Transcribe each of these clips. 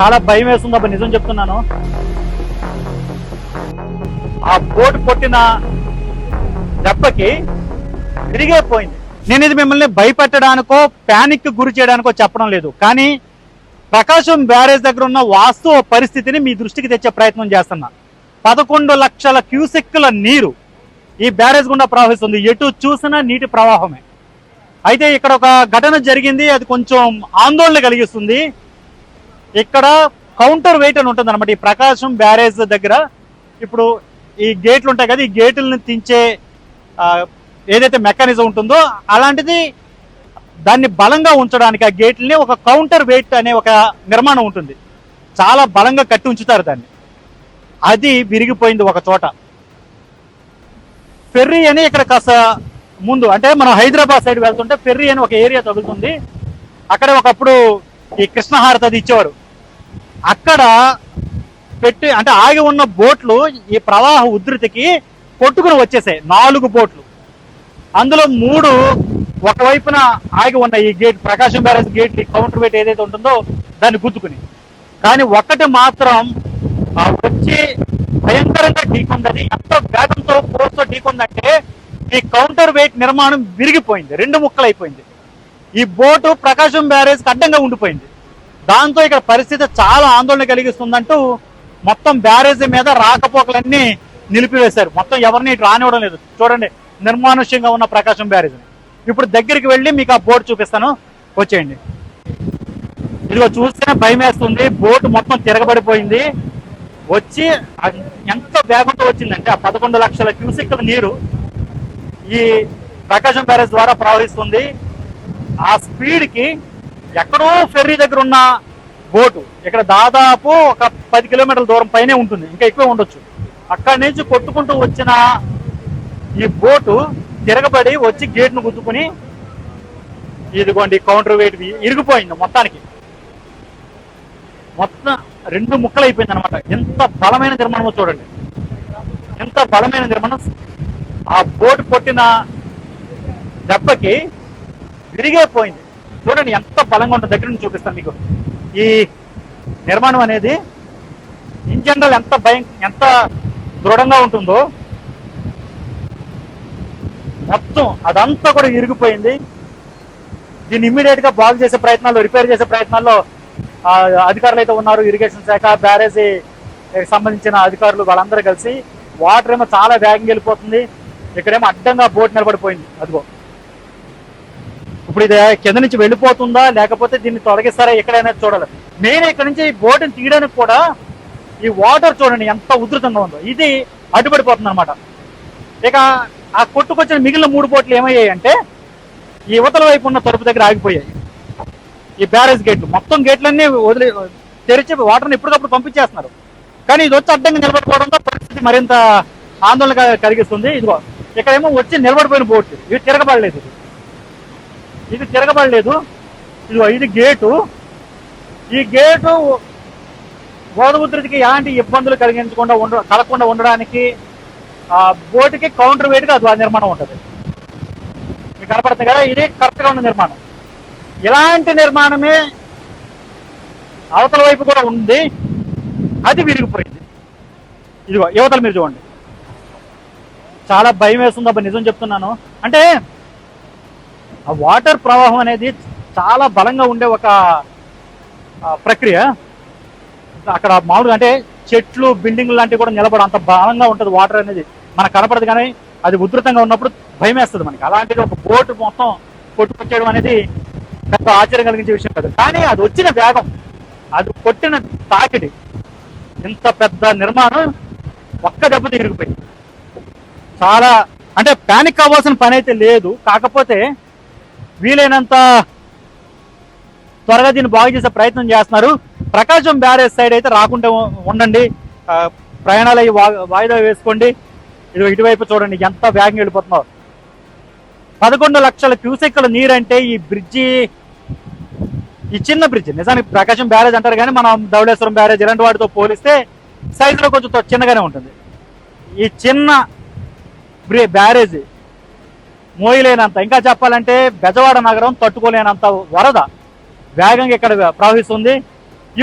చాలా భయం వేస్తుంది అబ్బా నిజం చెప్తున్నాను. ఆ బోటు కొట్టిన దెబ్బకి తిరిగే పోయింది. నేను ఇది మిమ్మల్ని భయపెట్టడానికో ప్యానిక్ గురి చేయడానికో చెప్పడం లేదు. కానీ ప్రకాశం బ్యారేజ్ దగ్గర ఉన్న వాస్తవ పరిస్థితిని మీ దృష్టికి తెచ్చే ప్రయత్నం చేస్తున్నా. పదకొండు లక్షల క్యూసెక్కుల నీరు ఈ బ్యారేజ్ గుండా ప్రవహిస్తుంది. ఎటు చూసినా నీటి ప్రవాహమే. అయితే ఇక్కడ ఒక ఘటన జరిగింది. అది కొంచెం ఆందోళన కలిగిస్తుంది. ఇక్కడ కౌంటర్ వెయిట్ అని ఉంటుంది అనమాట ఈ ప్రకాశం బ్యారేజ్ దగ్గర ఇప్పుడు ఈ గేట్లు ఉంటాయి కదా ఈ గేట్లను తించే ఏదైతే మెకానిజం ఉంటుందో అలాంటిది దాన్ని బలంగా ఉంచడానికి ఆ గేట్లని ఒక కౌంటర్ వెయిట్ అనే ఒక నిర్మాణం ఉంటుంది. చాలా బలంగా కట్టి ఉంచుతారు దాన్ని. అది విరిగిపోయింది ఒక చోట. ఫెర్రీ అని ఇక్కడ కాస్త ముందు అంటే మనం హైదరాబాద్ సైడ్ వెళ్తుంటే ఫెర్రీ అని ఒక ఏరియా తగులుతుంది. అక్కడ ఒకప్పుడు ఈ కృష్ణహారతి అది ఇచ్చేవారు. అక్కడ పెట్టి అంటే ఆగి ఉన్న బోట్లు ఈ ప్రవాహ ఉధృతికి కొట్టుకుని వచ్చేసాయి. నాలుగు బోట్లు. అందులో మూడు ఒకవైపున ఆగి ఉన్న ఈ gate Prakasam barrage gate counter weight ఏదైతే ఉంటుందో దాన్ని గుద్దుకుని. కానీ ఒక్కటి మాత్రం వచ్చి భయంకరంగా ఢీకొందని ఎంత వేగంతో ఫోర్స్తో ఢీకొందంటే ఈ కౌంటర్ వెయిట్ నిర్మాణం విరిగిపోయింది. రెండు ముక్కలు అయిపోయింది ఈ బోటు ప్రకాశం బ్యారేజ్కి అడ్డంగా ఉండిపోయింది. దాంతో ఇక్కడ పరిస్థితి చాలా ఆందోళన కలిగిస్తుందంటూ మొత్తం బ్యారేజ్ మీద రాకపోకలన్నీ నిలిపివేశారు. మొత్తం ఎవరిని ఇటు రానివ్వడం లేదు. చూడండి నిర్మానుష్యంగా ఉన్న ప్రకాశం బ్యారేజ్ ఇప్పుడు దగ్గరికి వెళ్ళి మీకు ఆ బోట్ చూపిస్తాను. వచ్చేయండి. ఇదిగో చూస్తేనే భయం వేస్తుంది. బోట్ మొత్తం తిరగబడిపోయింది. వచ్చి అది ఎంత వేగంతో వచ్చిందంటే ఆ పదకొండు లక్షల క్యూసిక్ల నీరు ఈ ప్రకాశం బ్యారేజ్ ద్వారా ప్రవహిస్తుంది. ఆ స్పీడ్కి ఎక్కడో ఫెర్రీ దగ్గర ఉన్న బోటు. ఇక్కడ దాదాపు ఒక పది కిలోమీటర్ల దూరం పైనే ఉంటుంది. ఇంకా ఎక్కువ ఉండొచ్చు. అక్కడి నుంచి కొట్టుకుంటూ వచ్చిన ఈ బోటు తిరగబడి వచ్చి గేట్ను గుద్దుకుని ఇదిగోండి కౌంటర్ వెయిట్ ఇరిగిపోయింది మొత్తానికి. మొత్తం రెండు ముక్కలు అయిపోయింది అనమాట ఎంత బలమైన నిర్మాణమో చూడండి. ఎంత బలమైన నిర్మాణం. ఆ బోటు కొట్టిన దెబ్బకి విరిగైపోయింది చూడండి ఎంత బలంగా ఉంటుంది దగ్గర నుంచి చూపిస్తాను మీకు. ఈ నిర్మాణం అనేది ఇన్ జనరల్ ఎంత భయం ఎంత దృఢంగా ఉంటుందో మొత్తం అదంతా కూడా ఇరిగిపోయింది. దీన్ని ఇమ్మీడియట్గా బాగు చేసే ప్రయత్నాల్లో రిపేర్ చేసే ప్రయత్నాల్లో అధికారులు అయితే ఉన్నారు. ఇరిగేషన్ శాఖ బ్యారేజీ సంబంధించిన అధికారులు వాళ్ళందరూ కలిసి వాటర్ ఏమో చాలా వేగంగా వెళ్ళిపోతుంది. ఇక్కడేమో అడ్డంగా బోట్ నిలబడిపోయింది. అదిగో. ఇప్పుడు ఇది కింద నుంచి వెళ్ళిపోతుందా? లేకపోతే దీన్ని తొలగిస్తారా? ఎక్కడైనా చూడాలి. మెయిన్ ఇక్కడ నుంచి ఈ బోటుని తీయడానికి కూడా ఈ వాటర్ చూడండి ఎంత ఉధృతంగా ఉందో. ఇది అడ్డుపడిపోతుంది అనమాట ఇక ఆ కొట్టుకొచ్చిన మిగిలిన మూడు బోట్లు ఏమయ్యాయి అంటే ఈ యువతల వైపు ఉన్న తలుపు దగ్గర ఆగిపోయాయి. ఈ బ్యారేజ్ గేట్లు మొత్తం గేట్లన్నీ వదిలి తెరిచి వాటర్ని ఎప్పటికప్పుడు పంపించేస్తున్నారు. కానీ ఇది వచ్చి అడ్డంగా నిలబడిపోవడంతో పరిస్థితి మరింత ఆందోళన కలిగిస్తుంది. ఇదిగో ఇక్కడేమో వచ్చి నిలబడిపోయిన బోట్ ఇది తిరగబడలేదు. ఇది తిరగబడలేదు. ఇదిగో ఇది గేటు. ఈ గేటు గోడ ఎలాంటి ఇబ్బందులు కలిగించకుండా ఉండ కలగకుండా ఉండడానికి ఆ బోటుకి కౌంటర్ వెయిట్గా అది ఆ నిర్మాణం ఉంటుంది. మీకు కనపడుతుంది కదా ఇది కరెక్ట్గా ఉన్న నిర్మాణం. ఇలాంటి నిర్మాణమే అవతల వైపు కూడా ఉంది. అది విరిగిపోయింది. ఇదిగో యువతలు మీరు చూడండి. చాలా భయం వేస్తుంది అబ్బా నిజం చెప్తున్నాను. అంటే ఆ వాటర్ ప్రవాహం అనేది చాలా బలంగా ఉండే ఒక ప్రక్రియ. అక్కడ మామూలుగా అంటే చెట్లు బిల్డింగ్ లాంటివి కూడా నిలబడ అంత బలంగా ఉంటుంది వాటర్ అనేది. మనకు కనపడదు కానీ అది ఉధృతంగా ఉన్నప్పుడు భయం వేస్తుంది మనకి. అలాంటిది ఒక బోటు మొత్తం కొట్టుకొచ్చేయడం అనేది పెద్ద ఆశ్చర్యం కలిగించే విషయం కాదు. కానీ అది వచ్చిన వేగం అది కొట్టిన తాకిడి ఇంత పెద్ద నిర్మాణం ఒక్క దెబ్బ తిరిగిపోయింది. చాలా అంటే ప్యానిక్ అవ్వాల్సిన పని అయితే లేదు. కాకపోతే వీలైనంత త్వరగా దీన్ని బాగు చేసే ప్రయత్నం చేస్తున్నారు. ప్రకాశం బ్యారేజ్ సైడ్ అయితే రాకుండా ఉండండి. ప్రయాణాలు అయ్యి వాయిదా వేసుకోండి. ఇది ఇటువైపు చూడండి ఎంత వేగంగా వెళ్ళిపోతున్నారు. పదకొండు లక్షల క్యూసెక్కుల నీరు అంటే ఈ బ్రిడ్జి ఈ చిన్న బ్రిడ్జ్. నిజానికి ప్రకాశం బ్యారేజ్ అంటారు కానీ మనం ధవళేశ్వరం బ్యారేజ్ ఇలాంటి వాటితో పోలిస్తే సైజులో కొంచెం చిన్నగానే ఉంటుంది. ఈ చిన్న బ్రి- బ్యారేజ్ మోయలేనంత. ఇంకా చెప్పాలంటే బెజవాడ నగరం తట్టుకోలేనంత వరద వేగంగా ఇక్కడ ప్రవహిస్తుంది.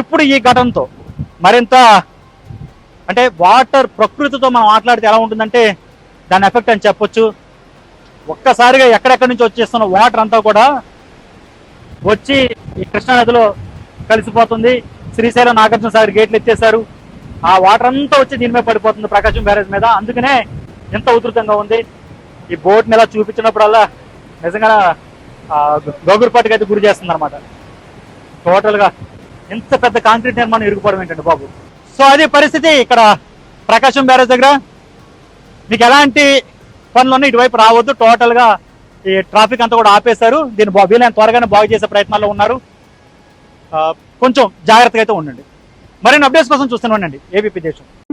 ఇప్పుడు ఈ ఘటనతో మరింత అంటే వాటర్ ప్రకృతితో మనం మాట్లాడితే ఎలా ఉంటుందంటే దాని ఎఫెక్ట్ అని చెప్పొచ్చు. ఒక్కసారిగా ఎక్కడెక్కడి నుంచి వచ్చేస్తున్న వాటర్ అంతా కూడా వచ్చి ఈ కృష్ణా నదిలో కలిసిపోతుంది. శ్రీశైలం నాగార్జున సాగర్ గేట్లు ఎత్తేసారు ఆ వాటర్ అంతా వచ్చి దీని మీద పడిపోతుంది ప్రకాశం బ్యారేజ్ మీద. అందుకనే ఎంత ఉధృతంగా ఉంది. ఈ బోట్ని ఇలా చూపించినప్పుడల్లా నిజంగా గోగురుపాటికి అయితే గురి చేస్తుంది అనమాట టోటల్గా ఎంత పెద్ద కాంక్రీట్ నిర్మాణం ఇరుగుపోవడం ఏంటండి బాబు? సో అది పరిస్థితి ఇక్కడ ప్రకాశం బ్యారేజ్ దగ్గర. మీకు ఎలాంటి పనులన్నీ ఇటువైపు రావద్దు. టోటల్గా ఈ ట్రాఫిక్ అంతా కూడా ఆపేశారు. దీన్ని బా- వీలైన త్వరగానే బాగు చేసే ప్రయత్నాల్లో ఉన్నారు. ఆ, కొంచెం జాగ్రత్తగా అయితే ఉండండి. మరిన్ని అప్డేట్స్ కోసం చూస్తూనే ఉండండి. ఏబీపీ దేశం